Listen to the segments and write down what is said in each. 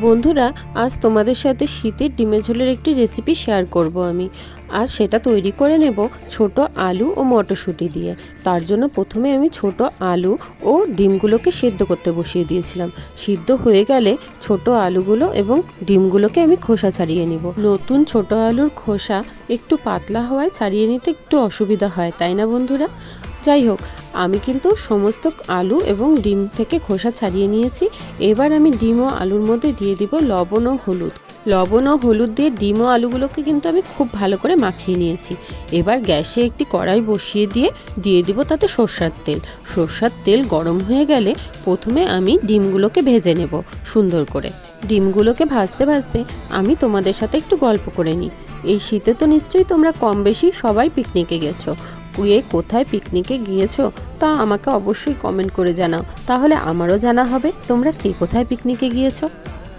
বন্ধুরা, আজ তোমাদের সাথে শীতের ডিমের ঝোলের একটি রেসিপি শেয়ার করব আমি। আর সেটা তৈরি করে নেব ছোট আলু ও মটরশুঁটি দিয়ে। তার জন্য প্রথমে আমি ছোট আলু ও ডিমগুলোকে সেদ্ধ করতে বসিয়ে দিয়েছিলাম। সিদ্ধ হয়ে গেলে ছোট আলুগুলো এবং ডিমগুলোকে আমি খোসা ছাড়িয়ে নিব। নতুন ছোট আলুর খোসা একটু পাতলা হওয়ায় ছাড়িয়ে নিতে একটু অসুবিধা হয়, তাই না বন্ধুরা? যাই হোক আমি কিন্তু সমস্ত আলু এবং ডিম থেকে খোসা ছাড়িয়ে নিয়েছি। এবার আমি ডিম ও আলুর মধ্যে দিয়ে দিব লবণ ও হলুদ। লবণ ও হলুদ দিয়ে ডিম ও আলুগুলোকে কিন্তু আমি খুব ভালো করে মাখিয়ে নিয়েছি। এবার গ্যাসে একটি কড়াই বসিয়ে দিয়ে দিয়ে দিব তাতে সর্ষার তেল। সর্ষার তেল গরম হয়ে গেলে প্রথমে আমি ডিমগুলোকে ভেজে নেব সুন্দর করে। ডিমগুলোকে ভাজতে ভাজতে আমি তোমাদের সাথে একটু গল্প করে নিই। এই শীতে তো নিশ্চয়ই তোমরা কম বেশি সবাই পিকনিকে গেছো। কুয়ে কোথায় পিকনিকে গিয়েছো, তা আমাকে অবশ্যই কমেন্ট করে জানাও। তাহলে আমারও জানা হবে তোমরা কে কোথায় পিকনিকে গিয়েছো।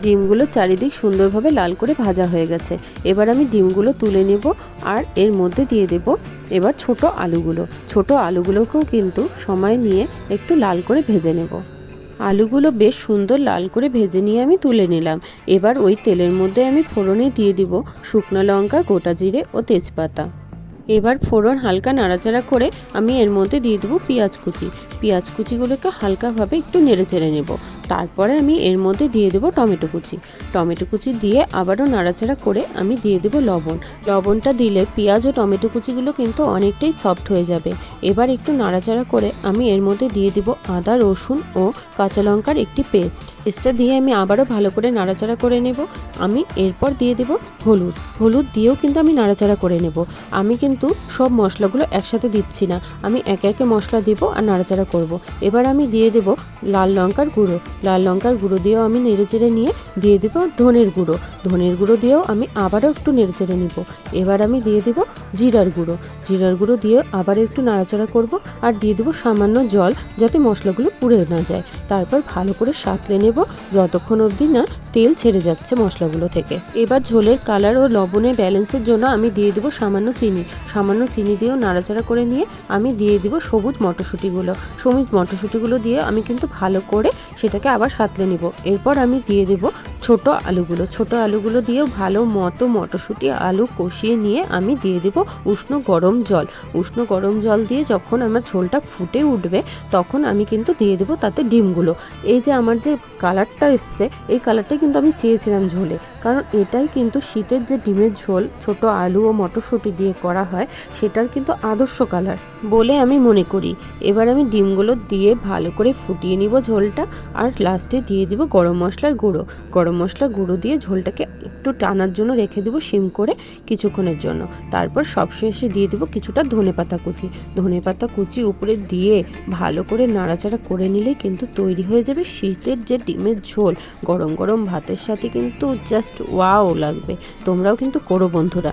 ডিমগুলো চারিদিক সুন্দরভাবে লাল করে ভাজা হয়ে গেছে। এবার আমি ডিমগুলো তুলে নেব আর এর মধ্যে দিয়ে দেব এবার ছোট আলুগুলো। ছোট আলুগুলোকেও কিন্তু সময় নিয়ে একটু লাল করে ভেজে নেব। আলুগুলো বেশ সুন্দর লাল করে ভেজে নিয়ে আমি তুলে নিলাম। এবার ওই তেলের মধ্যে আমি ফোড়নে দিয়ে দিব শুকনো লঙ্কা, গোটা জিরে ও তেজপাতা। এবার ফোড়ন হালকা নাড়াচাড়া করে আমি এর মধ্যে দিয়ে দেবো পেঁয়াজ কুচি। পেঁয়াজ কুচিগুলোকে হালকাভাবে একটু নেড়ে চেড়ে নেব। তারপরে আমি এর মধ্যে দিয়ে দেবো টমেটো কুচি। টমেটো কুচি দিয়ে আবারও নাড়াচাড়া করে আমি দিয়ে দেবো লবণ। লবণটা দিলে পেঁয়াজ ও টমেটো কুচিগুলো কিন্তু অনেকটাই সফট হয়ে যাবে। এবার একটু নাড়াচাড়া করে আমি এর মধ্যে দিয়ে দিব আদা, রসুন ও কাঁচা লঙ্কার একটি পেস্ট। পেস্টটা দিয়ে আমি আবারও ভালো করে নাড়াচাড়া করে নেব। আমি এরপর দিয়ে দেব হলুদ। হলুদ দিয়েও কিন্তু আমি নাড়াচাড়া করে নেব। আমি কিন্তু সব মশলাগুলো একসাথে দিচ্ছি না। আমি একে একে মশলা দিব আর নাড়াচাড়া করব। এবার আমি দিয়ে দেব লাল লঙ্কার গুঁড়ো। লাল লঙ্কার গুঁড়ো দিয়েও আমি নেড়েচেড়ে নিয়ে দিয়ে দেব ধনের গুঁড়ো। ধনের গুঁড়ো দিয়েও আমি আবারও একটু নেড়েচেড়ে নিব। এবার আমি দিয়ে দেব জিরার গুঁড়ো। জিরার গুঁড়ো দিয়ে আবার একটু নাড়াচাড়া করব আর দিয়ে দেবো সামান্য জল যাতে মশলাগুলো পুড়ে না যায়। তারপর ভালো করে সাঁতলে নেব। যতক্ষণ অবধি না তেল ছেড়ে যাচ্ছে মশলাগুলো থেকে। এবার ঝোলের কালার ও লবণের ব্যালেন্সের জন্য আমি দিয়ে দেবো সামান্য চিনি। সামান্য চিনি দিয়েও নাড়াচাড়া করে নিয়ে আমি দিয়ে দিব সবুজ মটরশুঁটিগুলো। সবুজ মটরশুঁটিগুলো দিয়ে আমি কিন্তু ভালো করে সেটাকে আবার সাঁতলে নিব। এরপর আমি দিয়ে দেব ছোট আলুগুলো। ছোট আলুগুলো দিয়েও ভালো মতো মটরশুঁটি, আলু কষিয়ে নিয়ে আমি দিয়ে দেব উষ্ণ গরম জল। উষ্ণ গরম জল দিয়ে যখন আমার ঝোলটা ফুটে উঠবে, তখন আমি কিন্তু দিয়ে দেবো তাতে ডিমগুলো। এই যে আমার যে কালারটা এসছে, এই কালারটাই কিন্তু আমি চেয়েছিলাম ঝোলে। কারণ এটাই কিন্তু শীতের যে ডিমের ঝোল, ছোট আলু ও মটরশুঁটি দিয়ে করা হয়, সেটার কিন্তু আদর্শ কালার বলে আমি মনে করি। এবার আমি ডিমগুলো দিয়ে ভালো করে ফুটিয়ে নিব ঝোলটা, আর লাস্টে দিয়ে দিব গরম মশলার গুঁড়ো। গরম মশলার গুঁড়ো দিয়ে ঝোলটাকে একটু টানার জন্য রেখে দেবো সিম করে কিছুক্ষণের জন্য। তারপর সবশেষে দিয়ে দেবো কিছুটা ধনে পাতা কুচি। ধনে পাতা কুচি উপরে দিয়ে ভালো করে নাড়াচাড়া করে নিলে কিন্তু তৈরি হয়ে যাবে শীতের যে ডিমের ঝোল। গরম গরম ভাতের সাথে কিন্তু জাস্ট ওয়াও লাগবে। তোমরাও কিন্তু করো বন্ধুরা।